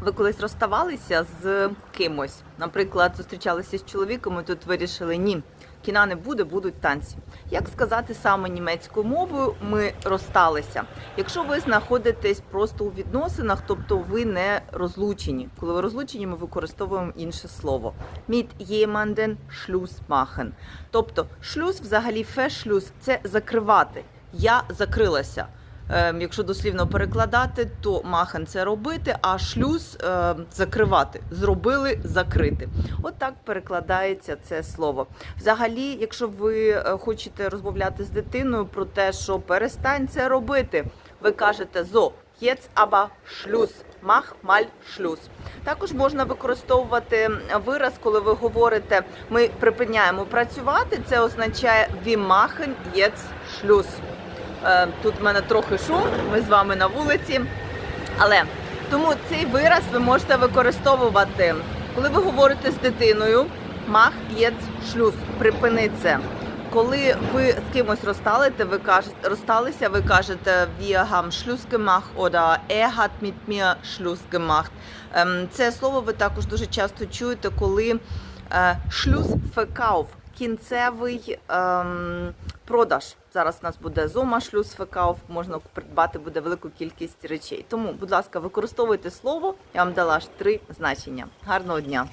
Ви колись розставалися з кимось, наприклад, зустрічалися з чоловіком, і тут вирішили ні. Кіна не буде, будуть танці. Як сказати саме німецькою мовою, ми розсталися. Якщо ви знаходитесь просто у відносинах, тобто ви не розлучені. Коли ви розлучені, ми використовуємо інше слово. Mit jemanden Schluss machen. Тобто шлюз, взагалі фешлюз це закривати. Я закрилася. Ем, Якщо дослівно перекладати, то махен це робити, а шлюз е, закривати. Зробили закрити. От так перекладається це слово. Взагалі, якщо ви е, хочете розмовляти з дитиною про те, що перестань це робити, ви кажете зо. Jetzt aber Schluss. Mach mal Schluss. Також можна використовувати вираз, коли ви говорите ми припиняємо працювати. Це означає jetzt Schluss. Е, Тут в мене трохи шум, ми з вами на вулиці. Але тому цей вираз ви можете використовувати, коли ви говорите з дитиною. Мах єц шлюз, припини це. Коли ви з кимось розсталите, ви кажете, розсталися, ви кажете wir haben Schluss gemacht oder er Це слово ви також дуже часто чуєте, коли е, Schluss verkauf, кінцевий ем, продаж. Зараз у нас буде зома шлюз фекауф, можна придбати буде велику кількість речей. Тому, будь ласка, використовуйте слово. Я вам дала аж три значення. Гарного дня!